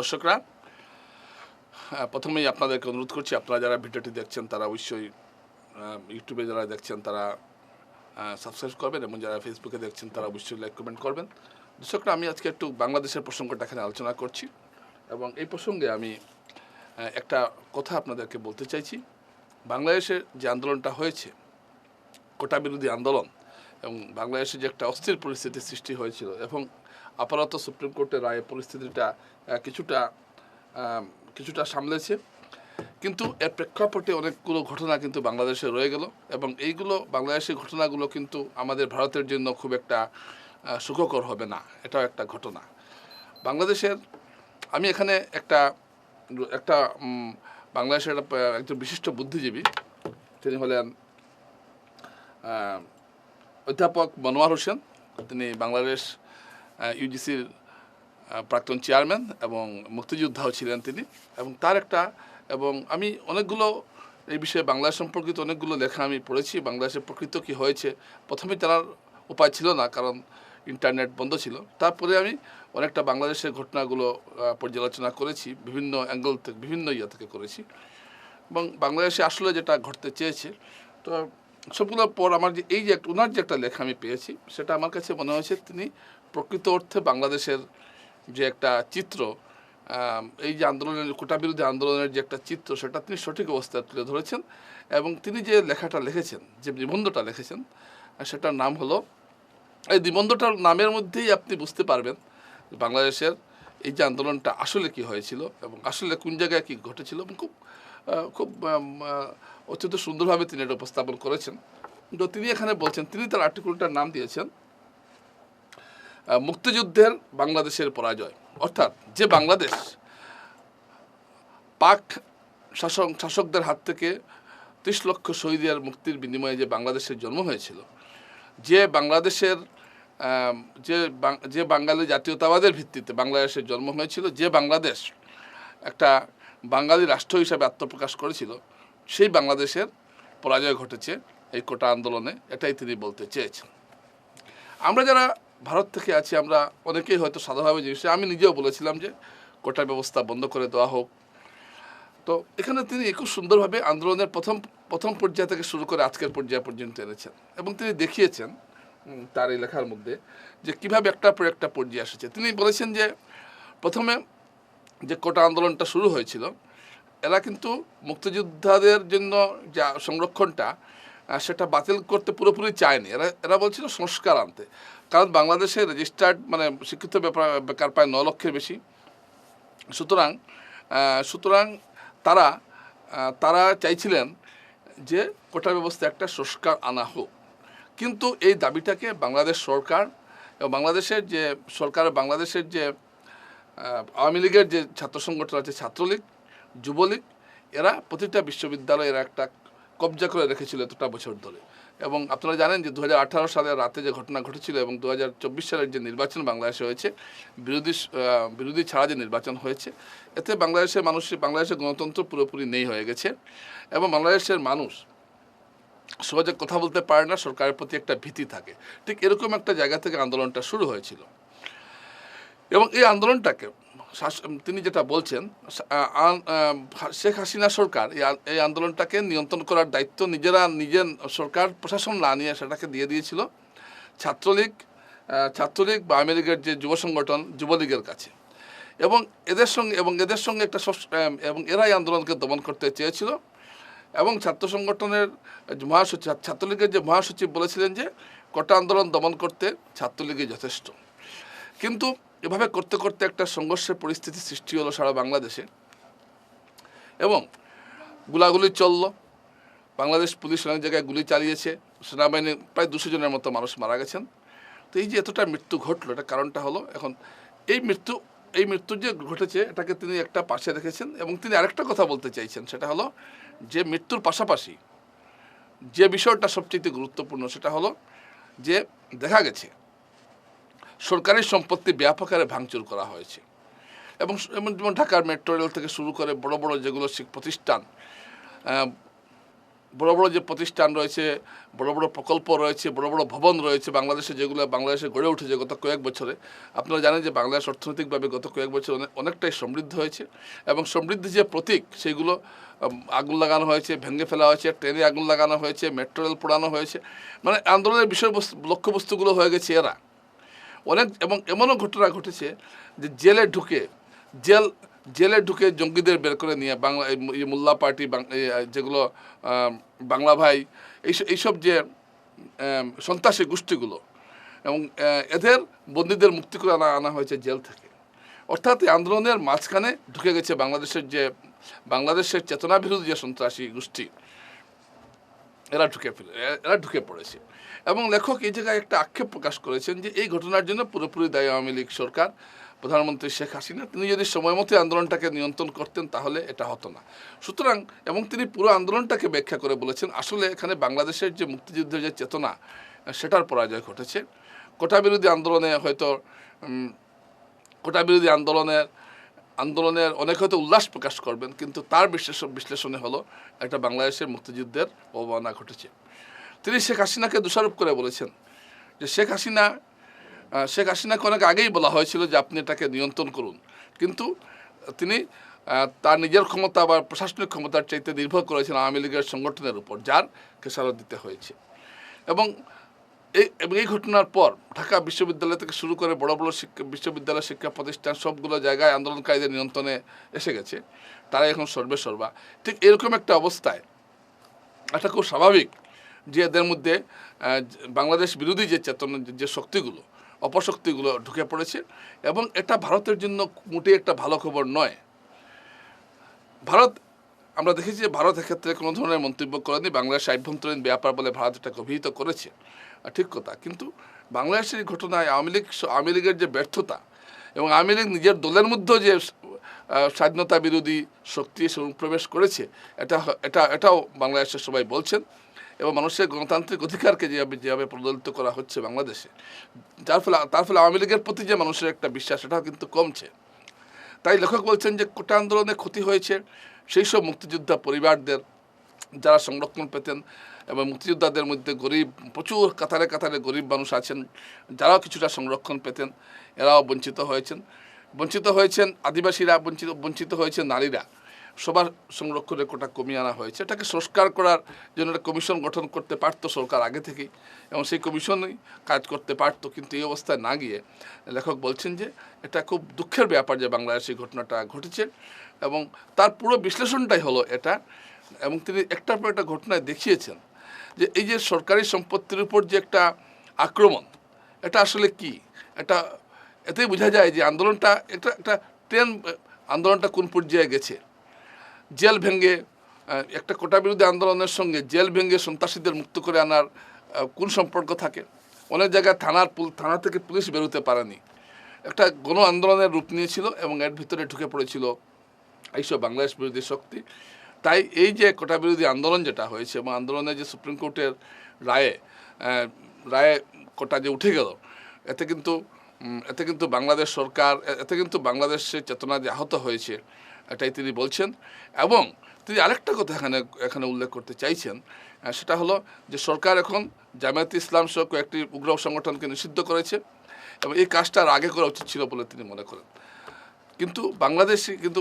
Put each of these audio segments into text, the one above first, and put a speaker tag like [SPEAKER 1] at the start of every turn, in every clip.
[SPEAKER 1] দর্শকরা প্রথমেই আপনাদেরকে অনুরোধ করছি, আপনারা যারা ভিডিওটি দেখছেন, তারা অবশ্যই ইউটিউবে যারা দেখছেন, তারা সাবস্ক্রাইব করবেন এবং যারা ফেসবুকে দেখছেন, তারা অবশ্যই লাইক কমেন্ট করবেন। দর্শকরা, আমি আজকে একটু বাংলাদেশের প্রসঙ্গটা এখানে আলোচনা করছি এবং এই প্রসঙ্গে আমি একটা কথা আপনাদেরকে বলতে চাইছি। বাংলাদেশের যে আন্দোলনটা হয়েছে, কোটা বিরোধী আন্দোলন এবং বাংলাদেশে যে একটা অস্থির পরিস্থিতির সৃষ্টি হয়েছিল এবং আপাতত সুপ্রিম কোর্টের রায়ে পরিস্থিতিটা কিছুটা কিছুটা সামলেছে। কিন্তু এর প্রেক্ষাপটে অনেকগুলো ঘটনা কিন্তু বাংলাদেশে রয়ে গেল এবং এইগুলো বাংলাদেশের ঘটনাগুলো কিন্তু আমাদের ভারতের জন্য খুব একটা সুখকর হবে না। এটাও একটা ঘটনা। বাংলাদেশের, আমি এখানে একটা একটা বাংলাদেশের একজন বিশিষ্ট বুদ্ধিজীবী, তিনি হলেন অধ্যাপক মনোয়ার হোসেন। তিনি বাংলাদেশ ইউজিসির প্রাক্তন চেয়ারম্যান এবং মুক্তিযোদ্ধাও ছিলেন তিনি। এবং তার একটা, এবং আমি অনেকগুলো, এই বিষয়ে বাংলাদেশ সম্পর্কিত অনেকগুলো লেখা আমি পড়েছি। বাংলাদেশের প্রকৃত কি হয়েছে, প্রথমে জানার উপায় ছিল না, কারণ ইন্টারনেট বন্ধ ছিল। তারপরে আমি অনেকটা বাংলাদেশের ঘটনাগুলো পর্যালোচনা করেছি, বিভিন্ন অ্যাঙ্গেল থেকে, বিভিন্ন ইয়ে থেকে করেছি। এবং বাংলাদেশে আসলে যেটা ঘটতে চেয়েছে, তো সবগুলোর পর আমার যে এই যে একটা ওনার যে একটা লেখা আমি পেয়েছি, সেটা আমার কাছে মনে হয়েছে তিনি প্রকৃত অর্থে বাংলাদেশের যে একটা চিত্র এই যে আন্দোলনের কোটা বিরোধী আন্দোলনের যে একটা চিত্র, সেটা তিনি সঠিক অবস্থায় তুলে ধরেছেন এবং তিনি যে লেখাটা লিখেছেন, যে নিবন্ধটা লিখেছেন, সেটার নাম হলো, এই নিবন্ধটার নামের মধ্যেই আপনি বুঝতে পারবেন বাংলাদেশের এই যে আন্দোলনটা আসলে কি হয়েছিল এবং আসলে কোন জায়গায় কি ঘটেছিল এবং খুব খুব অত্যন্ত সুন্দরভাবে তিনি এটা উপস্থাপন করেছেন। তো তিনি এখানে বলছেন, তিনি তার আর্টিকেলটার নাম দিয়েছেন মুক্তিযুদ্ধের বাংলাদেশের পরাজয়। অর্থাৎ যে বাংলাদেশ পাক শাসক, শাসকদের হাত থেকে ত্রিশ লক্ষ শহীদের মুক্তির বিনিময়ে যে বাংলাদেশের জন্ম হয়েছিল, যে বাংলাদেশের যে যে বাঙালি জাতীয়তাবাদের ভিত্তিতে বাংলাদেশের জন্ম হয়েছিল, যে বাংলাদেশ একটা বাঙালি রাষ্ট্র হিসাবে আত্মপ্রকাশ করেছিল সেই বাংলাদেশের পরাজয় ঘটেছে এই কোটা আন্দোলনে, এটাই তিনি বলতে চেয়েছেন। আমরা যারা ভারত থেকে আছি, আমরা অনেকেই হয়তো সাধারণভাবে জিনিসটা আমি নিজেও বলেছিলাম যে কোটা ব্যবস্থা বন্ধ করে দেওয়া হোক। তো এখানে তিনি খুব সুন্দরভাবে আন্দোলনের প্রথম প্রথম পর্যায় থেকে শুরু করে আজকের পর্যায় পর্যন্ত এনেছেন এবং তিনি দেখিয়েছেন তার এই লেখার মধ্যে যে কীভাবে একটা পর একটা পর্যায়ে এসেছে। তিনি বলেছেন যে প্রথমে যে কোটা আন্দোলনটা শুরু হয়েছিল এরা কিন্তু মুক্তিযোদ্ধাদের জন্য যা সংরক্ষণটা সেটা বাতিল করতে পুরোপুরি চায়নি। এরা এরা বলছিল সংস্কার আনতে। কারণ বাংলাদেশে রেজিস্টার্ড মানে শিক্ষিত ব্যাপার বেকার প্রায় ন লক্ষের বেশি। সুতরাং সুতরাং তারা তারা চাইছিলেন যে কোটা ব্যবস্থা একটা সংস্কার আনা হোক। কিন্তু এই দাবিটাকে বাংলাদেশ সরকার এবং বাংলাদেশের যে সরকার, বাংলাদেশের যে আওয়ামী লীগের যে ছাত্র সংগঠন আছে, ছাত্রলীগ যুবলীগ, এরা প্রতিটা বিশ্ববিদ্যালয়ে এরা একটা কবজা করে রেখেছিল এতটা বছর ধরে। এবং আপনারা জানেন যে দু সালের রাতে যে ঘটনা ঘটেছিল এবং দু হাজার চব্বিশ সালের যে নির্বাচন বাংলাদেশে হয়েছে, বিরোধী বিরোধী ছাড়া যে নির্বাচন হয়েছে, এতে বাংলাদেশের মানুষ বাংলাদেশের গণতন্ত্র পুরোপুরি নেই হয়ে গেছে এবং বাংলাদেশের মানুষ সহজে কথা বলতে পারে না, সরকারের প্রতি একটা ভীতি থাকে। ঠিক এরকম একটা জায়গা থেকে আন্দোলনটা শুরু হয়েছিল। এবং এই আন্দোলনটাকে তিনি যেটা বলছেন শেখ হাসিনা সরকার এই আন্দোলনটাকে নিয়ন্ত্রণ করার দায়িত্ব নিজেরা, নিজের সরকার, প্রশাসন না নিয়ে সেটাকে দিয়ে দিয়েছিল। ছাত্রলীগ ছাত্রলীগ বা লীগের যে যুব সংগঠন, যুবলীগের কাছে। এবং এদের সঙ্গে, এবং এদের সঙ্গে একটা এবং এরাই আন্দোলনকে দমন করতে চেয়েছিল। এবং ছাত্র সংগঠনের মহাসচিব, ছাত্রলীগের যে মহাসচিব বলেছিলেন যে, কটা আন্দোলন দমন করতে ছাত্রলীগই যথেষ্ট। কিন্তু এভাবে করতে করতে একটা সংঘর্ষের পরিস্থিতি সৃষ্টি হলো সারা বাংলাদেশে। এবং গুলাগুলি চলল। বাংলাদেশ পুলিশ অনেক জায়গায় গুলি চালিয়েছে। সেনাবাহিনী প্রায় দুশো জনের মতো মানুষ মারা গেছেন। তো এই যে এতটা মৃত্যু ঘটলো এটা কারণটা হলো এখন এই মৃত্যু এই মৃত্যু যে ঘটেছে, এটাকে তিনি একটা পাশে রেখেছেন এবং তিনি আরেকটা কথা বলতে চাইছেন, সেটা হলো যে মৃত্যুর পাশাপাশি যে বিষয়টা সবচেয়ে গুরুত্বপূর্ণ, সেটা হলো যে দেখা গেছে সরকারি সম্পত্তি ব্যাপক হারে ভাঙচুর করা হয়েছে। এবং যেমন ঢাকার মেট্রো রেল থেকে শুরু করে বড় বড় যেগুলো প্রতিষ্ঠান বড় বড় যে প্রতিষ্ঠান রয়েছে, বড় বড় প্রকল্প রয়েছে, বড় বড় ভবন রয়েছে বাংলাদেশে যেগুলো বাংলাদেশে গড়ে উঠেছে গত কয়েক বছরে। আপনারা জানেন যে বাংলাদেশ অর্থনৈতিকভাবে গত কয়েক বছর অনেকটাই সমৃদ্ধ হয়েছে। এবং সমৃদ্ধি যে প্রতীক, সেগুলো আগুন লাগানো হয়েছে, ভেঙে ফেলা হয়েছে, ট্রেনে আগুন লাগানো হয়েছে, মেট্রো রেল পোড়ানো হয়েছে। মানে আন্দোলনের বিষয়বস্তু, লক্ষ্যবস্তুগুলো হয়ে গেছে এরা। অনেক এবং এমনও ঘটনা ঘটেছে যে জেলে ঢুকে, জেল, জেলে ঢুকে জঙ্গিদের বের করে নিয়ে বাংলা মোল্লা পার্টি যেগুলো বাংলা ভাই এইসব যে সন্ত্রাসী গোষ্ঠীগুলো এবং এদের বন্দীদের মুক্তি করে আনা আনা হয়েছে জেল থেকে। অর্থাৎ এই আন্দোলনের মাঝখানে ঢুকে গেছে বাংলাদেশের যে, বাংলাদেশের চেতনা বিরোধী যে সন্ত্রাসী গোষ্ঠী এরা ঢুকে ফেলে এরা ঢুকে পড়েছে? এবং লেখক এই জায়গায় একটা আক্ষেপ প্রকাশ করেছেন যে এই ঘটনার জন্য পুরোপুরি দায়ী আওয়ামী লীগ সরকার, প্রধানমন্ত্রী শেখ হাসিনা। তিনি যদি সময় মতো আন্দোলনটাকে নিয়ন্ত্রণ করতেন, তাহলে এটা হতো না। সুতরাং, এবং তিনি পুরো আন্দোলনটাকে ব্যাখ্যা করে বলেছেন, আসলে এখানে বাংলাদেশের যে মুক্তিযুদ্ধের যে চেতনা সেটার পরাজয় ঘটেছে। কোটা বিরোধী আন্দোলনে হয়তো কোটা বিরোধী আন্দোলনের আন্দোলনের অনেক হয়তো উল্লাস প্রকাশ করবেন, কিন্তু তার বিশ্লেষণ বিশ্লেষণে হলো একটা বাংলাদেশের মুক্তিযুদ্ধের অবমাননা ঘটেছে। তিনি শেখ হাসিনাকে দোষারোপ করে বলেছেন যে শেখ হাসিনা শেখ হাসিনাকে অনেক আগেই বলা হয়েছিল যে আপনি এটাকে নিয়ন্ত্রণ করুন। কিন্তু তিনি তার নিজের ক্ষমতা বা প্রশাসনিক ক্ষমতার চাইতে নির্ভর করেছেন আওয়ামী লীগের সংগঠনের উপর, যার খেসারত দিতে হয়েছে। এবং এই এই ঘটনার পর ঢাকা বিশ্ববিদ্যালয় থেকে শুরু করে বড় বড় শিক্ষা বিশ্ববিদ্যালয় শিক্ষা প্রতিষ্ঠান সবগুলো জায়গায় আন্দোলনকারীদের নিয়ন্ত্রণে এসে গেছে। তারা এখন সর্বে সর্বা। ঠিক এরকম একটা অবস্থায় এটা খুব স্বাভাবিক যে এদের মধ্যে বাংলাদেশ বিরোধী যে চেতনা, যে- শক্তিগুলো, অপশক্তিগুলো ঢুকে পড়েছে এবং এটা ভারতের জন্য মোটেই একটা ভালো খবর নয়। ভারত, আমরা দেখেছি যে ভারত এক্ষেত্রে কোনো ধরনের মন্তব্য করেনি। বাংলাদেশের আভ্যন্তরীণ ব্যাপার বলে ভারত এটাকে অভিহিত করেছে। ঠিক কথা। কিন্তু বাংলাদেশের ঘটনায় আওয়ামী লীগ আওয়ামী লীগের যে ব্যর্থতা এবং আওয়ামী লীগ নিজের দলের মধ্যেও যে স্বাধীনতা বিরোধী শক্তি প্রবেশ করেছে, এটা এটা, এটাও বাংলাদেশের সবাই বলছেন এবং মানুষের গণতান্ত্রিক অধিকারকে যেভাবে যেভাবে প্রদলিত করা হচ্ছে বাংলাদেশে, যার ফলে, তার ফলে আওয়ামী লীগের প্রতি যে মানুষের একটা বিশ্বাস এটাও কিন্তু কমছে। তাই লেখক বলছেন যে কোটা আন্দোলনে ক্ষতি হয়েছে সেই সব মুক্তিযোদ্ধা পরিবারদের যারা সংরক্ষণ পেতেন এবং মুক্তিযোদ্ধাদের মধ্যে গরিব, প্রচুর কাতারে কাতারে গরিব মানুষ আছেন, যারাও কিছুটা সংরক্ষণ পেতেন, এরাও বঞ্চিত হয়েছেন। বঞ্চিত হয়েছেন আদিবাসীরা, বঞ্চিত বঞ্চিত হয়েছেন নারীরা। সবার সংরক্ষণের কোটা কমিয়ে আনা হয়েছে। এটাকে সংস্কার করার জন্য একটা কমিশন গঠন করতে পারতো সরকার আগে থেকেই। এবং সেই কমিশনই কাজ করতে পারতো, কিন্তু এই অবস্থায় না গিয়ে লেখক বলছেন যে, এটা খুব দুঃখের ব্যাপার যে বাংলাদেশে ঘটনাটা ঘটেছে। এবং তার পুরো বিশ্লেষণটাই হলো এটা। এবং তিনি একটার পর একটা ঘটনায় দেখিয়েছেন। যে এই যে সরকারি সম্পত্তির উপর যে একটা আক্রমণ এটা আসলে কি? এটা এতেই বোঝা যায় যে আন্দোলনটা এটা একটা ট্রেন আন্দোলনটা কোন পর্যায়ে গেছে? জেল ভেঙে আহ, একটা কোটা বিরোধী আন্দোলনের সঙ্গে জেল ভেঙে সন্ত্রাসীদের মুক্ত করে আনার কোন সম্পর্ক থাকে? অনেক জায়গায় থানার থানা থেকে পুলিশ বেরোতে পারেনি। একটা গণ আন্দোলনের রূপ নিয়েছিল এবং এর ভিতরে ঢুকে পড়েছিল এইসব বাংলাদেশ বিরোধী শক্তি। তাই এই যে কোটা বিরোধী আন্দোলন যেটা হয়েছে এবং আন্দোলনে যে সুপ্রিম কোর্টের রায়ে রায়ে কোটা যে উঠে গেল, এতে কিন্তু এতে কিন্তু বাংলাদেশ সরকার এতে কিন্তু বাংলাদেশের চেতনা যে আহত হয়েছে, এটাই তিনি বলছেন। এবং তিনি আরেকটা কথা এখানে এখানে উল্লেখ করতে চাইছেন সেটা হলো যে সরকার এখন জামায়াত ইসলাম সহ কয়েকটি উগ্র সংগঠনকে নিষিদ্ধ করেছে এবং এই কাজটা আগে করা উচিত ছিল বলে তিনি মনে করেন। কিন্তু বাংলাদেশে কিন্তু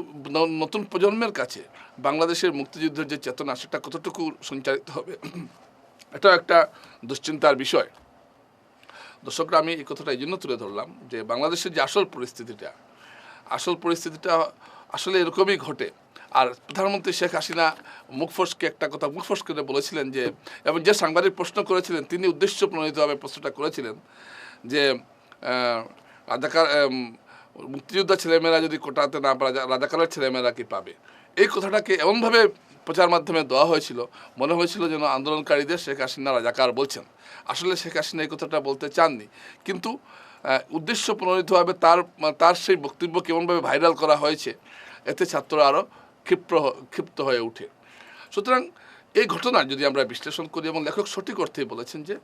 [SPEAKER 1] নতুন প্রজন্মের কাছে বাংলাদেশের মুক্তিযুদ্ধের যে চেতনা, সেটা কতটুকু সঞ্চারিত হবে, এটাও একটা দুশ্চিন্তার বিষয়। দর্শকরা, আমি এই কথাটা এই জন্য তুলে ধরলাম যে বাংলাদেশের যে আসল পরিস্থিতিটা আসল পরিস্থিতিটা আসলে এরকমই ঘটে। আর প্রধানমন্ত্রী শেখ হাসিনা মুখফোসকে একটা কথা মুখফোস করে বলেছিলেন যে, এবং যে সাংবাদিক প্রশ্ন করেছিলেন, তিনি উদ্দেশ্য প্রণোদিতভাবে প্রশ্নটা করেছিলেন যে রাজাকার মুক্তিযোদ্ধা ছেলেমেয়েরা যদি কোটাতে না পারে রাজাকারের ছেলেমেয়েরা কি পাবে? এই কথাটাকে এমনভাবে প্রচার মাধ্যমে দেওয়া হয়েছিল, মনে হয়েছিল যেন আন্দোলনকারীদের শেখ হাসিনা রাজাকার বলছেন। আসলে শেখ হাসিনা এই কথাটা বলতে চাননি। কিন্তু উদ্দেশ্য প্রণোদিতভাবে তার তার সেই বক্তব্য কেমনভাবে ভাইরাল করা হয়েছে, এতে ছাত্ররা আরও ক্ষিপ্র ক্ষিপ্ত হয়ে ওঠে। সুতরাং এই ঘটনা যদি আমরা বিশ্লেষণ করি এবং লেখক সঠিক অর্থেই বলেছেন যে,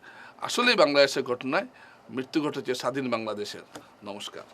[SPEAKER 1] আসলেই বাংলাদেশের ঘটনায় মৃত্যু ঘটেছে স্বাধীন বাংলাদেশের। নমস্কার।